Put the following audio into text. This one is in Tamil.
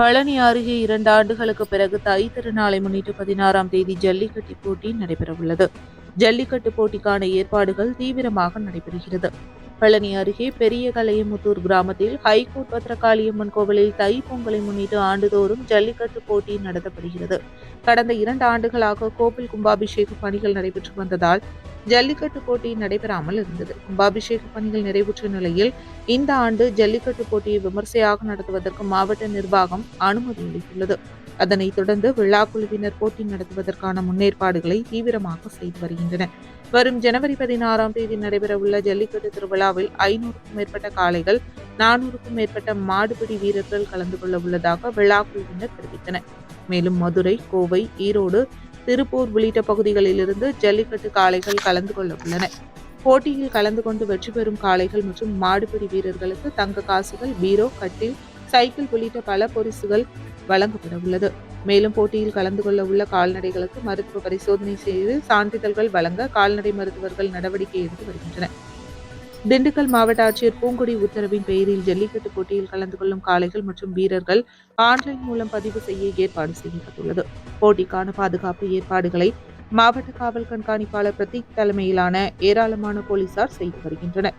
பழனி அருகே இரண்டு ஆண்டுகளுக்கு பிறகு தை திருநாளை முன்னிட்டு பதினாறாம் தேதி ஜல்லிக்கட்டு போட்டி நடைபெறவுள்ளது. ஜல்லிக்கட்டு போட்டிக்கான ஏற்பாடுகள் தீவிரமாக நடைபெறுகிறது. பழனி அருகே பெரிய கலையமுத்தூர் கிராமத்தில் ஹைகோர்ட் பத்திரகாளியம்மன் கோவிலில் தை பொங்கலை முன்னிட்டு ஆண்டுதோறும் ஜல்லிக்கட்டு போட்டி நடத்தப்படுகிறது. கடந்த இரண்டு ஆண்டுகளாக கோவில் கும்பாபிஷேக பணிகள் நடைபெற்று வந்ததால் ஜல்லிக்கட்டு போட்டி நடைபெறாமல் இருந்தது. கும்பாபிஷேக பணிகள் நிறைவுற்ற நிலையில் இந்த ஆண்டு ஜல்லிக்கட்டு போட்டியை விமர்சையாக நடத்துவதற்கு மாவட்ட நிர்வாகம் அனுமதி அளித்துள்ளது. அதனைத் தொடர்ந்து விழா குழுவினர் போட்டி நடத்துவதற்கான முன்னேற்பாடுகளை தீவிரமாக செய்து வருகின்றனர் வரும் ஜனவரி பதினாறாம் தேதி நடைபெறவுள்ள ஜல்லிக்கட்டு திருவிழாவில் ஐநூறுக்கும் மேற்பட்ட காளைகள் நானூறுக்கும் மேற்பட்ட மாடுபிடி வீரர்கள் கலந்து கொள்ள உள்ளதாக விழா குழுவினர் தெரிவித்தனர். மேலும் மதுரை கோவை ஈரோடு திருப்பூர் உள்ளிட்ட பகுதிகளிலிருந்து ஜல்லிக்கட்டு காளைகள் கலந்து கொள்ள உள்ளன போட்டியில் கலந்து கொண்டு வெற்றி பெறும் காளைகள் மற்றும் மாடுபிடி வீரர்களுக்கு தங்க காசுகள் பீரோ கட்டில் சைக்கிள் உள்ளிட்ட பல பரிசுகள் வழங்கப்பட உள்ளது. மேலும் போட்டியில் கலந்து கொள்ள உள்ள கால்நடைகளுக்கு மருத்துவ பரிசோதனை செய்து சான்றிதழ்கள் வழங்க கால்நடை மருத்துவர்கள் நடவடிக்கை எடுத்து வருகின்றனர். திண்டுக்கல் மாவட்ட ஆட்சியர் பூங்குடி உத்தரவின் பெயரில் ஜல்லிக்கட்டு போட்டியில் கலந்து கொள்ளும் காளைகள் மற்றும் வீரர்கள் ஆன்லைன் மூலம் பதிவு செய்ய ஏற்பாடு செய்யப்பட்டுள்ளது. போட்டிக்கான பாதுகாப்பு ஏற்பாடுகளை மாவட்ட காவல் கண்காணிப்பாளர் பிரதீக் தலைமையிலான ஏராளமான போலீசார் செய்து வருகின்றனர்.